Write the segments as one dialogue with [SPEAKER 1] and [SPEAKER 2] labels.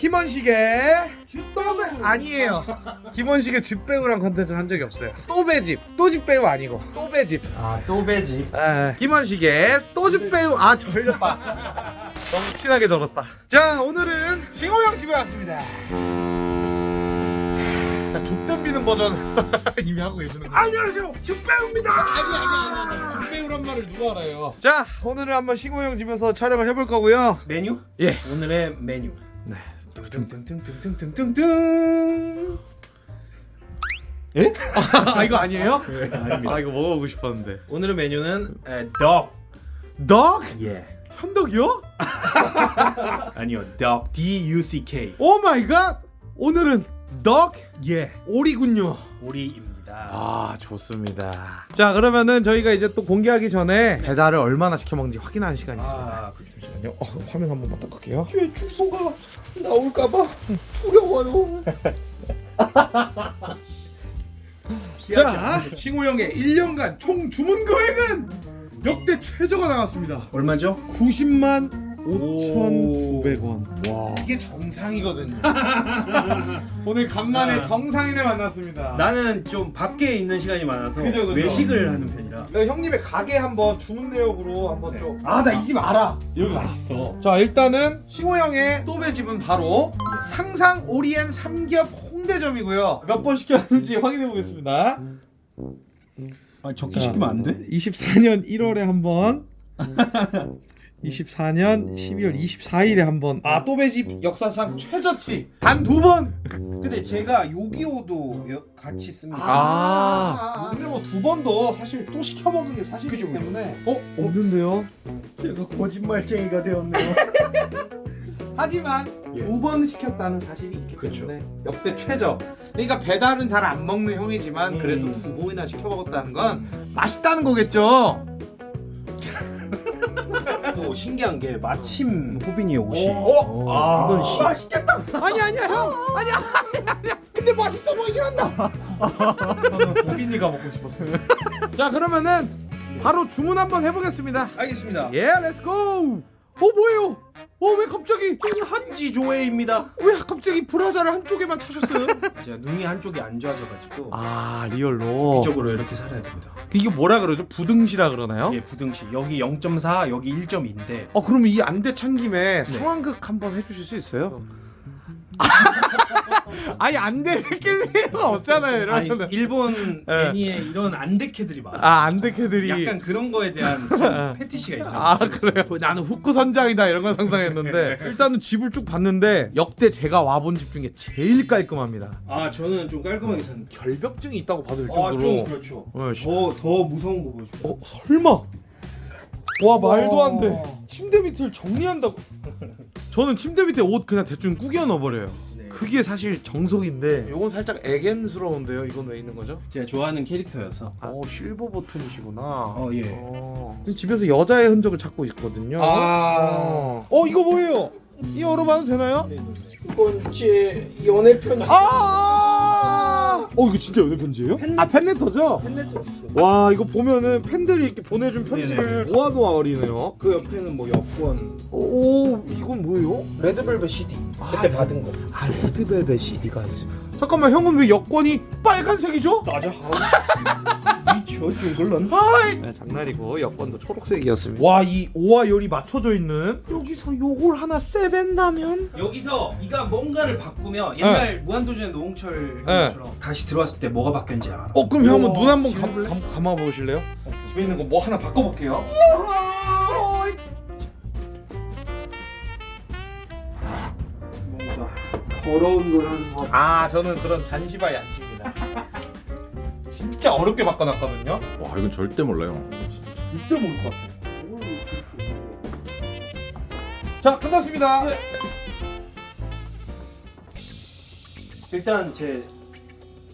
[SPEAKER 1] 김원식의 또배 아니에요. 김원식의 집 배우란 컨텐츠 한 적이 없어요. 또배집 또집 배우 아니고 또배집.
[SPEAKER 2] 아 또배지
[SPEAKER 1] 에, 김원식의 또집 배우 아 절렸다. 너무 티나게 절었다. 자 오늘은 싱호형 집에 왔습니다. 자 족덤비는 버전 이미 하고 계시는 거예요.
[SPEAKER 2] 안녕하세요 집배우입니다
[SPEAKER 1] 아니 아니 아니 집 배우란 말을 누가 알아요? 자 오늘은 한번 싱호 형 집에서 촬영을 해볼 거고요.
[SPEAKER 2] 메뉴?
[SPEAKER 1] 예.
[SPEAKER 2] 오늘의 메뉴
[SPEAKER 1] 네. 뚱뚱뚱뚱뚱뚱뚱. 예? 아 이거 아니에요?
[SPEAKER 2] 아닙니다
[SPEAKER 1] 아 이거 먹어보고 싶었는데.
[SPEAKER 2] 오늘의 메뉴는 에, 덕
[SPEAKER 1] 덕?
[SPEAKER 2] 예.
[SPEAKER 1] 현덕이요?
[SPEAKER 2] 아니요 덕 D-U-C-K
[SPEAKER 1] 오 마이 갓. 오늘은 덕
[SPEAKER 2] 예
[SPEAKER 1] 오리군요.
[SPEAKER 2] 오리입니다
[SPEAKER 1] 아 좋습니다. 자 그러면은 저희가 이제 또 공개하기 전에 배달을 얼마나 시켜 먹는지 확인하는 시간이 있습니다.
[SPEAKER 2] 아 그렇죠
[SPEAKER 1] 잠시만요. 어, 화면 한 번만 닦을게요.
[SPEAKER 2] 제 주소가 나올까봐 두려워요
[SPEAKER 1] 자, 싱호 형의 1년간 총 주문 금액은 역대 최저가 나왔습니다.
[SPEAKER 2] 얼마죠?
[SPEAKER 1] 90만
[SPEAKER 2] 오.
[SPEAKER 1] 5,900원.
[SPEAKER 2] 와
[SPEAKER 1] 이게 정상이거든요. 오늘 간만에
[SPEAKER 2] 아.
[SPEAKER 1] 정상인을 만났습니다.
[SPEAKER 2] 나는 좀 밖에 있는 시간이 많아서
[SPEAKER 1] 그죠, 그죠.
[SPEAKER 2] 외식을 하는 편이라
[SPEAKER 1] 내가 형님의 가게 한번 주문 내역으로 한번 좀. 아, 나 이 집 알아. 여기 맛있어. 자, 일단은 싱호 형의 또배 집은 바로 상상 오리엔 삼겹 홍대점이고요. 몇 번 시켰는지 확인해 보겠습니다.
[SPEAKER 2] 아 적게
[SPEAKER 1] 자.
[SPEAKER 2] 시키면 안 돼?
[SPEAKER 1] 24년 1월에 한 번. 24년 12월 24일에 한 번. 아, 또배집 역사상 최저치 단 두 번.
[SPEAKER 3] 근데 제가 요기요도 여- 같이 씁니다.
[SPEAKER 1] 아, 근데 뭐 두 번도 사실 또 시켜 먹은 게 사실이기
[SPEAKER 3] 그죠, 그죠.
[SPEAKER 1] 때문에 어 없는데요.
[SPEAKER 2] 제가 거짓말쟁이가 되었네요
[SPEAKER 1] 하지만
[SPEAKER 2] 예.
[SPEAKER 1] 두 번 시켰다는 사실이 있기
[SPEAKER 2] 그쵸.
[SPEAKER 1] 때문에 역대 최저. 그러니까 배달은 잘 안 먹는 형이지만 그래도
[SPEAKER 2] 음.
[SPEAKER 1] 두 번이나 시켜 먹었다는 건 맛있다는 거겠죠.
[SPEAKER 2] 또 신기한 게 마침 호빈이의 옷이
[SPEAKER 1] 어? 아.
[SPEAKER 2] 이건 시...
[SPEAKER 1] 맛있겠다. 아니 아니야 형. 아니야 아니야 아니야. 근데 맛있어 보이긴 한다. 호빈이가 먹고 싶었어요. 자 그러면은 바로 주문 한번 해보겠습니다.
[SPEAKER 3] 알겠습니다.
[SPEAKER 1] 예, 렛츠고. 어 뭐예요? 어 왜 갑자기
[SPEAKER 2] 한지 조회입니다
[SPEAKER 1] 왜 갑자기 브라자를 한쪽에만 차셨어요?
[SPEAKER 2] 제가 눈이 한쪽이 안 좋아져가지고
[SPEAKER 1] 아 리얼로.
[SPEAKER 2] 이쪽으로 이렇게 살아야 됩니다
[SPEAKER 1] 이게 뭐라 그러죠? 부등시라 그러나요?
[SPEAKER 2] 예 부등시 여기 0.4 여기 1.2인데
[SPEAKER 1] 어 그럼 이 안대 찬 김에 상황극 한번 해주실 수 있어요? 아니 안대를 낄 필요가 없잖아요
[SPEAKER 2] 아니
[SPEAKER 1] 이러면은.
[SPEAKER 2] 일본
[SPEAKER 1] 예.
[SPEAKER 2] 애니에 이런 안데캐들이 많아
[SPEAKER 1] 아 안대캐들이.
[SPEAKER 2] 약간 그런 거에 대한 좀 패티시가 있다
[SPEAKER 1] 아 그래요? 나는 후크 선장이다 이런 걸 상상했는데 일단은 집을 쭉 봤는데 역대 제가 와본 집 중에 제일 깔끔합니다.
[SPEAKER 2] 아 저는 좀 깔끔하게 산
[SPEAKER 1] 결벽증이 있다고 봐도 될
[SPEAKER 2] 아,
[SPEAKER 1] 정도로.
[SPEAKER 2] 좀 그렇죠.
[SPEAKER 1] 어, 씨.
[SPEAKER 2] 더, 더 무서운 거 보여줘
[SPEAKER 1] 어 설마? 와 말도 안 돼. 침대 밑을 정리한다고 저는 침대 밑에 옷 그냥 대충 구겨 넣어버려요
[SPEAKER 2] 네.
[SPEAKER 1] 그게 사실 정석인데 요건 살짝 애견스러운데요 이건 왜 있는 거죠?
[SPEAKER 2] 제가 좋아하는 캐릭터여서
[SPEAKER 1] 어 실버 버튼이시구나
[SPEAKER 2] 어, 예.
[SPEAKER 1] 어. 집에서 여자의 흔적을 찾고 있거든요
[SPEAKER 2] 아.
[SPEAKER 1] 어, 어 이거 뭐예요? 이 열어봐도 되나요?
[SPEAKER 2] 이건 제 연애편
[SPEAKER 1] 아! 어 이거 진짜 연애 편지예요? 아 팬레터죠?
[SPEAKER 2] 팬레터
[SPEAKER 1] 와 이거 보면은 팬들이 이렇게 보내준 편지를 모아놓아 어리네요.
[SPEAKER 3] 그 옆에는 뭐 여권,
[SPEAKER 1] 오 이건 뭐예요?
[SPEAKER 3] 레드벨벳 CD 그때 받은 거.
[SPEAKER 1] 아 레드벨벳 CD가 있어. 잠깐만 형은 왜 여권이 빨간색이죠?
[SPEAKER 2] 맞아 미쳐 쫑글런
[SPEAKER 1] 아이 네, 장난이고 여권도 초록색이었습니다. 와이 오와 열이 맞춰져 있는 여기서 요걸 하나 세벤다면
[SPEAKER 2] 여기서 네가 뭔가를 바꾸면 옛날 무한도전의 노홍철
[SPEAKER 1] 네.
[SPEAKER 2] 형처럼 다시 들어왔을 때 뭐가 바뀌었는지 알아
[SPEAKER 1] 어 그럼 형 한번 눈 한번? 감, 감, 감아 보실래요? 집에 있는 거 뭐 하나 바꿔볼게요.
[SPEAKER 2] 뭔가 더러운 걸 하는 거
[SPEAKER 1] 아 저는 그런 잔시바이 안 칩니다. 진짜 어렵게 바꿔놨거든요.
[SPEAKER 4] 와 이건 절대 몰라요.
[SPEAKER 1] 절대 모를 것 같아. 자 끝났습니다.
[SPEAKER 2] 일단 제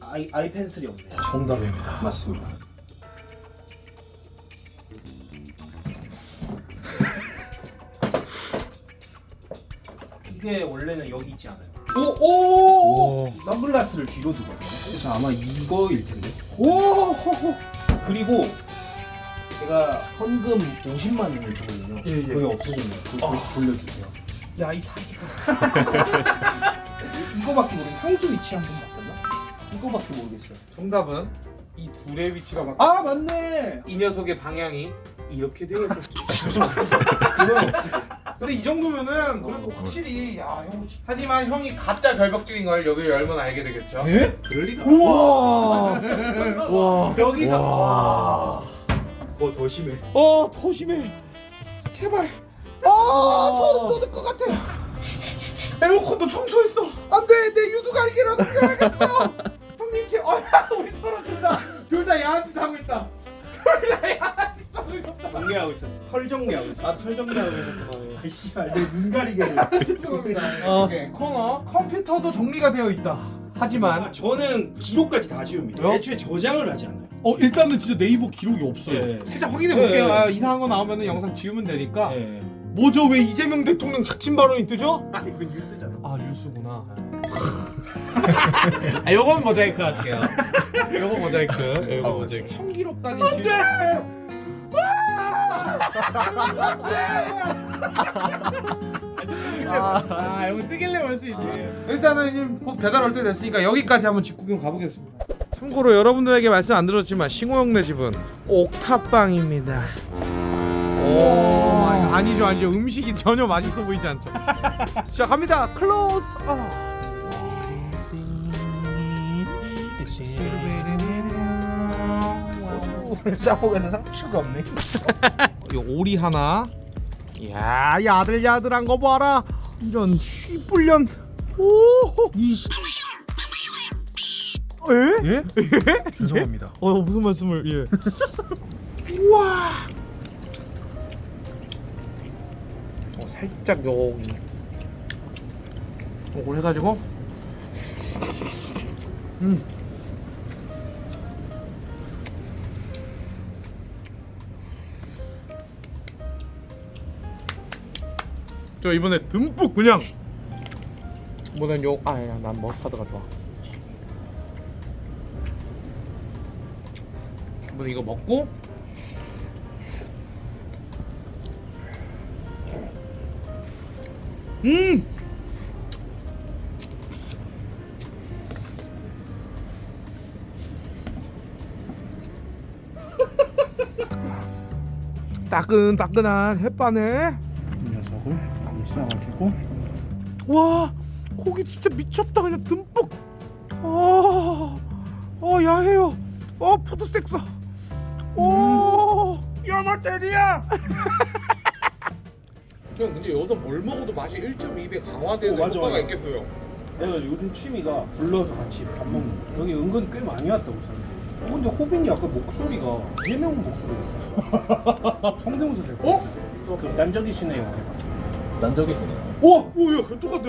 [SPEAKER 2] 아이 아이 펜슬이 없네요
[SPEAKER 1] 정답입니다.
[SPEAKER 2] 맞습니다 이게 원래는 여기 있지 않아요
[SPEAKER 1] 오오
[SPEAKER 2] 선글라스를 뒤로 두거든요 그래서 아마 이거일 텐데
[SPEAKER 1] 오.
[SPEAKER 2] 그리고 제가 헌금 50만 원을 줬거든요
[SPEAKER 1] 예, 예.
[SPEAKER 2] 그게 없어졌네요 그거 돌려주세요
[SPEAKER 1] 야 이 사기.
[SPEAKER 2] 이거밖에 모르겠어. 향수 위치 한번 바꿔줘. 이거밖에 모르겠어요.
[SPEAKER 1] 정답은 이 둘의 위치가 막.
[SPEAKER 2] 아 맞네.
[SPEAKER 1] 이 녀석의 방향이 이렇게 되어 있었어.
[SPEAKER 2] 그건 없지.
[SPEAKER 1] 근데 이 정도면은 그래도 확실히 야 형. 하지만 형이 가짜 결벽증인 걸 여기 열면 알게 되겠죠.
[SPEAKER 2] 에?
[SPEAKER 5] 그럴 리가.
[SPEAKER 1] 우와. 와. 여기서 와.
[SPEAKER 5] 그거 더 심해.
[SPEAKER 1] 어, 더 심해. 제발. 아, 소름 돋을 것 같아. 에어컨도 청소했어. 안 돼, 내 유두 가리개라도 껴야겠어. 형님, 제, 어, 우리 서로 둘 다, 둘 다 야한 짓 하고 있다. 둘 다 야한 있었다.
[SPEAKER 5] 정리하고 있었어. 털 정리하고 있었어.
[SPEAKER 1] 아, 털 정리하고 계셨구나.
[SPEAKER 5] 아이씨, 내눈 가리개를.
[SPEAKER 1] 죄송합니다. 오케이, 코너. 컴퓨터도 정리가 되어 있다. 하지만,
[SPEAKER 5] 아, 저는 기록까지 다 지웁니다.
[SPEAKER 1] 왜요?
[SPEAKER 5] 애초에 저장을 하지 않아요.
[SPEAKER 1] 어, 일단은 진짜 네이버 기록이 없어요.
[SPEAKER 5] 예.
[SPEAKER 1] 살짝 확인해 볼게요.
[SPEAKER 5] 예.
[SPEAKER 1] 아, 이상한 거 나오면 영상 지우면 되니까.
[SPEAKER 5] 네.
[SPEAKER 1] 뭐죠? 왜 이재명 대통령 작심 발언이 뜨죠?
[SPEAKER 5] 아, 이건 뉴스잖아.
[SPEAKER 1] 아 뉴스구나. 아 요건 모자이크 할게요. 요거 모자이크. 요거
[SPEAKER 5] 아,
[SPEAKER 1] 모자이크. 청기록까지 안 아, 이거 뜨길래 올 수 있지. 일단은 이제 곧 배달 올 때 됐으니까 여기까지 한번 집 구경 가보겠습니다. 참고로 여러분들에게 말씀 안 드렸지만 싱호 형네 집은 옥탑방입니다. 오, 아니죠, 아니죠. 음식이 전혀 맛있어 보이지 않죠. 자, 갑니다. 클로스. 어.
[SPEAKER 2] 오늘 싸먹에는 상추가 없네.
[SPEAKER 1] 이 오리 하나. 야, 야들야들한 거 봐라. 이런 쉬불련. 오, 이 씨. 에? 예? 예?
[SPEAKER 2] 죄송합니다.
[SPEAKER 1] 어, 무슨 말씀을? 예. 우와. 어, 살짝 여기. 이걸 해가지고. 음. 저 이번에 듬뿍 그냥. 이번엔 요 아야 난 머스타드가 좋아. 이번에 이거 먹고. 음! 따끈따끈한 햇반에.
[SPEAKER 2] 이 녀석을 감싸가지고
[SPEAKER 1] 와 고기 진짜 미쳤다 그냥 듬뿍 아, 아 야해요 어 푸드 섹스 오 야마 때리야 형 근데 여기서 뭘 먹어도 맛이 1.2배 강화되는
[SPEAKER 2] 어, 맞아,
[SPEAKER 1] 효과가
[SPEAKER 2] 맞아.
[SPEAKER 1] 있겠어요
[SPEAKER 2] 내가 요즘 취미가 불러서 같이 밥 먹는 거. 여기 은근 꽤 많이 왔다고 사람들이. 어, 근데 호빈이 아까 목소리가 이재명 목소리가 성대모사 될 거.
[SPEAKER 1] 어?
[SPEAKER 2] 극단적이시네요.
[SPEAKER 6] 난 적이시네요.
[SPEAKER 1] 오! 오 야 그 똑같아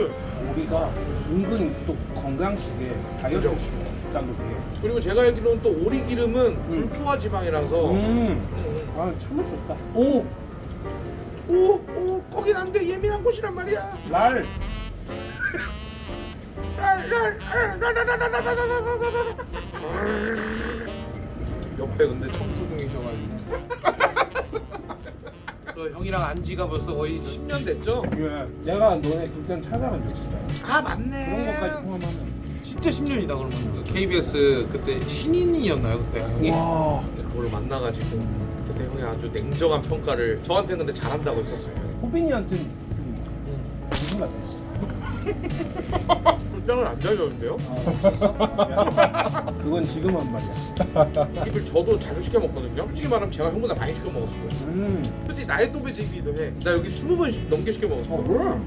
[SPEAKER 2] 우리가 은근 또 건강식에 다이어트 식단도 돼.
[SPEAKER 1] 그리고 제가 알기로는 또 오리 기름은 불포화 지방이라서
[SPEAKER 2] 음. 아 참을 수 없다. 오.
[SPEAKER 1] 오! 오! 거긴 안 돼 예민한 곳이란 말이야
[SPEAKER 2] 랄.
[SPEAKER 1] 옆에 근데 청소 중이셔가지고 저 형이랑 안 지가 벌써 거의 10년 됐죠?
[SPEAKER 2] 예. 내가 너네 그땐 찾아간 적 있어요.
[SPEAKER 1] 아 맞네
[SPEAKER 2] 그런 것까지 포함하면.
[SPEAKER 1] 진짜 10년이다 그러면 KBS 그때 신인이었나요 그때 형이?
[SPEAKER 2] 와.
[SPEAKER 1] 그때 그걸 만나가지고 그때 형이 아주 냉정한 평가를 저한테는 근데 잘한다고 했었어요
[SPEAKER 2] 호빈이한테는 좀 무슨 말 했어.
[SPEAKER 1] 불장을 안 잘렸는데요?
[SPEAKER 2] 아. 그건 지금 한 말이야.
[SPEAKER 1] 이 집을 저도 자주 시켜 먹거든요 솔직히 말하면 제가 형보다 많이 시켜 먹었어요
[SPEAKER 2] 음.
[SPEAKER 1] 솔직히 나의 또배지기도 해 나 여기 20번 넘게 시켜 먹었어
[SPEAKER 2] 뭘?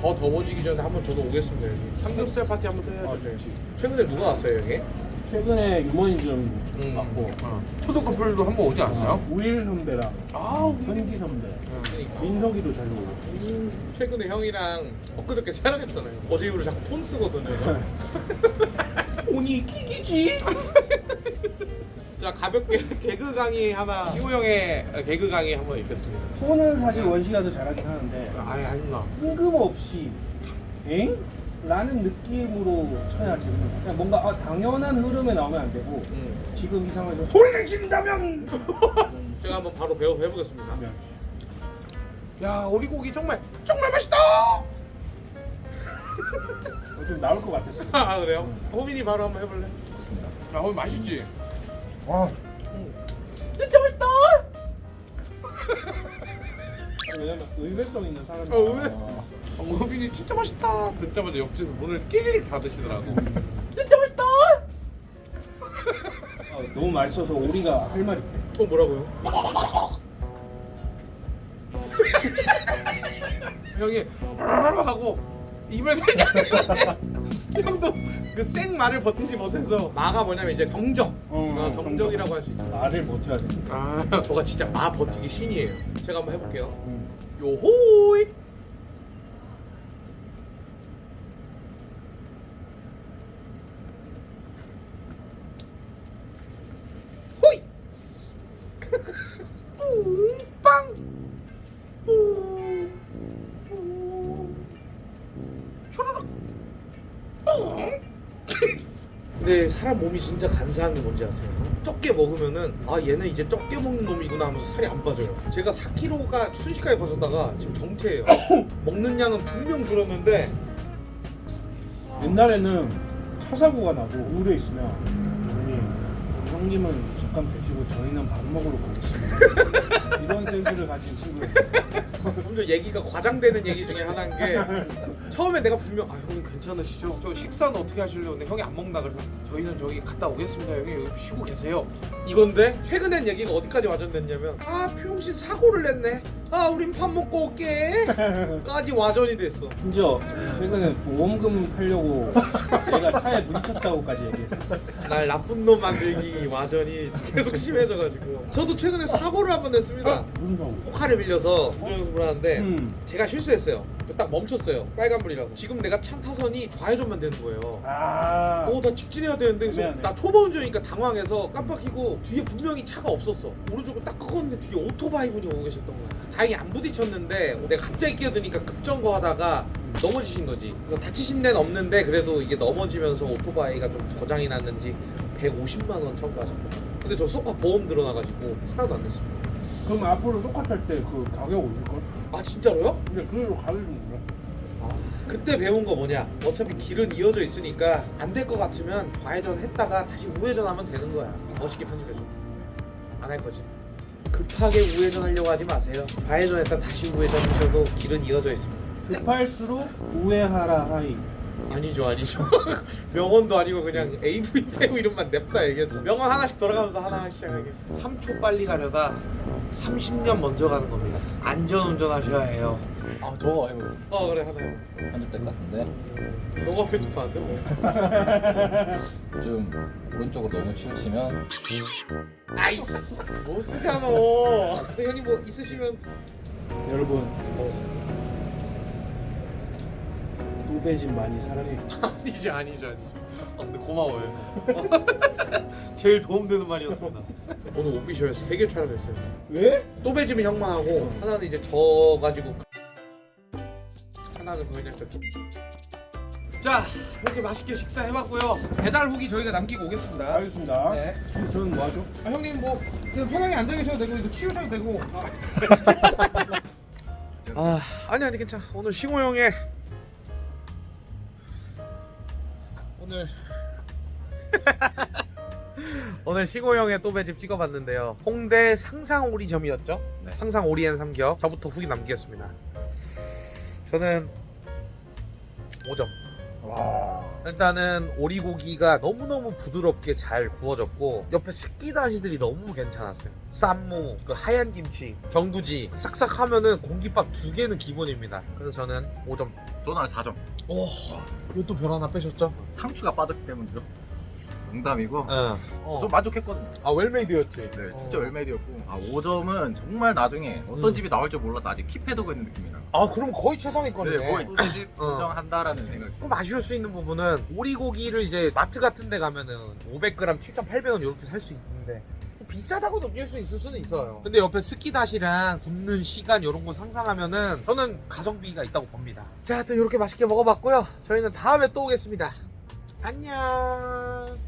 [SPEAKER 1] 더 더워지기 전에 한번 저도 오겠습니다 여기 삼겹살 파티 한번 또 해야죠
[SPEAKER 2] 아, 좋지.
[SPEAKER 1] 최근에 누가 왔어요 여기?
[SPEAKER 2] 최근에 유머니 좀
[SPEAKER 1] 음.
[SPEAKER 2] 왔고
[SPEAKER 1] 푸드 커플도 한 번 오지 않았어요?
[SPEAKER 2] 우일 선배랑
[SPEAKER 1] 아
[SPEAKER 2] 현기 선배,
[SPEAKER 1] 그러니까
[SPEAKER 2] 민석이도 잘 오고.
[SPEAKER 1] 최근에 형이랑 엊그저께 촬영했잖아요 어제 이후로 자꾸 톤 쓰거든요 형.
[SPEAKER 2] 돈이 킥이지.
[SPEAKER 1] 자 가볍게 개그 강의 하나 시호 형의 개그 강의 한번 읽겠습니다
[SPEAKER 2] 톤은 사실 원시가 더 잘하긴 하는데
[SPEAKER 1] 아예 아닌가
[SPEAKER 2] 뜬금없이 엥? 라는 느낌으로 쳐야 재밌는 거야. 그냥 뭔가 아, 당연한 흐름에 나오면 안 되고
[SPEAKER 1] 음.
[SPEAKER 2] 지금 이 상황에서 소리를 지른다면
[SPEAKER 1] 제가 한번 바로 배워서 해보겠습니다
[SPEAKER 2] 네.
[SPEAKER 1] 야 오리고기 정말 정말 맛있다.
[SPEAKER 2] 어, 좀 나올 것 같았어.
[SPEAKER 1] 아 그래요? 호민이 바로 한번 해볼래? 야 호민 맛있지?
[SPEAKER 2] 아,
[SPEAKER 1] 진짜 맛있다.
[SPEAKER 2] 왜냐면 의외성 있는 사람이.
[SPEAKER 1] 어, 의외.
[SPEAKER 2] 아,
[SPEAKER 1] 어, 호민이 진짜 맛있다. 듣자마자 옆에서 문을 끼리릭 닫으시더라고. 진짜 맛있다.
[SPEAKER 2] 아, 너무 맛있어서 오리가 할 말이 없대.
[SPEAKER 1] 어 뭐라고요? 형이 하고 입을 살짝 형도 그 생 말을 버티지 못해서 마가 뭐냐면 이제 정적
[SPEAKER 2] 어,
[SPEAKER 1] 어, 정적이라고 할 수 있다
[SPEAKER 2] 말을 못해야 돼.
[SPEAKER 1] 아 저가 진짜 마 버티기 신이에요 제가 한번 해볼게요
[SPEAKER 2] 음.
[SPEAKER 1] 요호이 호이 뿡빵 뿡 효로록 뿡 사람 몸이 진짜 간사한 게 뭔지 아세요? 적게 먹으면은 아 얘는 이제 적게 먹는 놈이구나 하면서 살이 안 빠져요. 제가 4kg가 순식간에 빠졌다가 지금 정체예요. 먹는 양은 분명 줄었는데
[SPEAKER 2] 옛날에는 차 사고가 나고 우울해 있으면 형님, 형님은 잠깐 계시고 저희는 밥 먹으러 가겠습니다. 이런 센스를 가진 친구예요.
[SPEAKER 1] 점점 얘기가 과장되는 얘기 중에 하나인 게 처음에 내가 분명 아 형님 괜찮으시죠? 저 식사는 어떻게 하실래요? 근데 형이 안 먹나 그래서 저희는 저기 갔다 오겠습니다 형님 여기 쉬고 계세요 이건데 최근엔 얘기가 어디까지 와전됐냐면 아 퓨용신 사고를 냈네 아 우린 밥 먹고 올게. 까지 와전이 됐어.
[SPEAKER 2] 심지어 최근에 보험금 타려고 내가 차에 부딪혔다고까지 얘기했어.
[SPEAKER 1] 날 나쁜 놈 만들기 와전이 계속 심해져가지고. 저도 최근에 사고를 한 번 냈습니다.
[SPEAKER 2] 무슨 사고?
[SPEAKER 1] 포카를 빌려서 운전 연습을 하는데
[SPEAKER 2] 음.
[SPEAKER 1] 제가 실수했어요 딱 멈췄어요 빨간불이라서 지금 내가 참 타선이 좌회전만 되는 거예요
[SPEAKER 2] 아.
[SPEAKER 1] 어, 나 직진해야 되는데 그래서
[SPEAKER 2] 미안해.
[SPEAKER 1] 나 초보 운전이니까 당황해서 깜빡이고 뒤에 분명히 차가 없었어. 오른쪽으로 딱 꺾었는데 뒤에 오토바이 분이 오고 계셨던 거야. 다행히 안 부딪혔는데 내가 갑자기 끼어드니까 급정거하다가 넘어지신 거지. 그래서 다치신 데는 없는데 그래도 이게 넘어지면서 오토바이가 좀 고장이 났는지 150만 원 청구하셨거든요. 근데 저 쏘카 보험 들어나가지고 하나도 안 됐어요.
[SPEAKER 2] 그럼 앞으로 소카 탈 때 그 가격 올릴 걸?
[SPEAKER 1] 아 진짜로요?
[SPEAKER 2] 근데 그대로 가를 줄 몰라.
[SPEAKER 1] 그때 배운 거 뭐냐? 어차피 길은 이어져 있으니까 안 될 것 같으면 좌회전 했다가 다시 우회전하면 되는 거야. 멋있게 편집해줘. 안 할 거지. 급하게 우회전 하려고 하지 마세요. 좌회전했다 다시 우회전 하셔도 길은 이어져 있습니다.
[SPEAKER 2] 급할수록 우회하라 하이.
[SPEAKER 1] 아니죠, 아니죠. 명언도 아니고 그냥 AV 배우 이름만 냅다 얘기했죠. 명언 하나씩 돌아가면서 하나 시작하게. 3초 빨리 가려다 30년 먼저 가는 겁니다. 안전 운전하셔야 해요.
[SPEAKER 6] 아, 저거 해보세요.
[SPEAKER 1] 어 그래 하나. 해.
[SPEAKER 6] 편집 될 것 같은데.
[SPEAKER 1] 너가 편집하는데 뭐.
[SPEAKER 6] 좀 오른쪽으로 너무 치우치면
[SPEAKER 1] 아이씨 못 쓰잖아 근데 형님 뭐 있으시면
[SPEAKER 2] 여러분 노베진 많이 사랑해.
[SPEAKER 1] 아니죠 아니죠 아니죠 아 근데 고마워요 제일 도움되는 말이었습니다 오늘 오피셜 3개 촬영했어요
[SPEAKER 2] 왜?
[SPEAKER 1] 또 배지면 형만 하고 하나는 이제 저 가지고 하나는 거의 냈죠 자 이렇게 맛있게 식사해봤고요 배달 후기 저희가 남기고 오겠습니다
[SPEAKER 2] 알겠습니다.
[SPEAKER 1] 네.
[SPEAKER 2] 그럼 저는 뭐 하죠?
[SPEAKER 1] 아, 형님 뭐 그냥 편하게 앉아 계셔도 되고 이거 치우셔도 되고. 아 아니 아니 괜찮아. 오늘 싱호 형의 오늘 오늘 싱호 형의 또배집 찍어봤는데요. 홍대 상상 오리점이었죠?
[SPEAKER 6] 네.
[SPEAKER 1] 상상 오리엔 삼겹. 저부터 후기 남기겠습니다. 저는 5점.
[SPEAKER 2] 와.
[SPEAKER 1] 일단은 오리고기가 너무너무 부드럽게 잘 구워졌고 옆에 스키다시들이 너무 괜찮았어요 쌈무, 그 하얀 김치, 전구지 싹싹 하면은 공깃밥 두 개는 기본입니다 그래서 저는 5점
[SPEAKER 4] 저는 한 4점.
[SPEAKER 1] 오 이것도 별 하나 빼셨죠?
[SPEAKER 4] 상추가 빠졌기 때문이죠. 농담이고
[SPEAKER 1] 어.
[SPEAKER 4] 좀 만족했거든요.
[SPEAKER 1] 아 웰메이드였지?
[SPEAKER 4] 네, 진짜
[SPEAKER 1] 어.
[SPEAKER 4] 웰메이드였고 아 5점은 정말 나중에 어떤
[SPEAKER 1] 음.
[SPEAKER 4] 집이 나올 줄 몰라서 아직 킵해두고 있는 느낌이라.
[SPEAKER 1] 아 그럼 거의 최상위권이네
[SPEAKER 4] 네, 거의 또집
[SPEAKER 1] 어.
[SPEAKER 4] 인정한다라는 생각.
[SPEAKER 1] 조금 아쉬울 수 있는 부분은 오리고기를 이제 마트 같은 데 가면은 500g 7,800원 이렇게 살 수 있는데 비싸다고 느낄 수 있을 수는 있어요 근데 옆에 스키다시랑 굽는 시간 이런 거 상상하면은 저는 가성비가 있다고 봅니다 자 하여튼 이렇게 맛있게 먹어봤고요 저희는 다음에 또 오겠습니다 안녕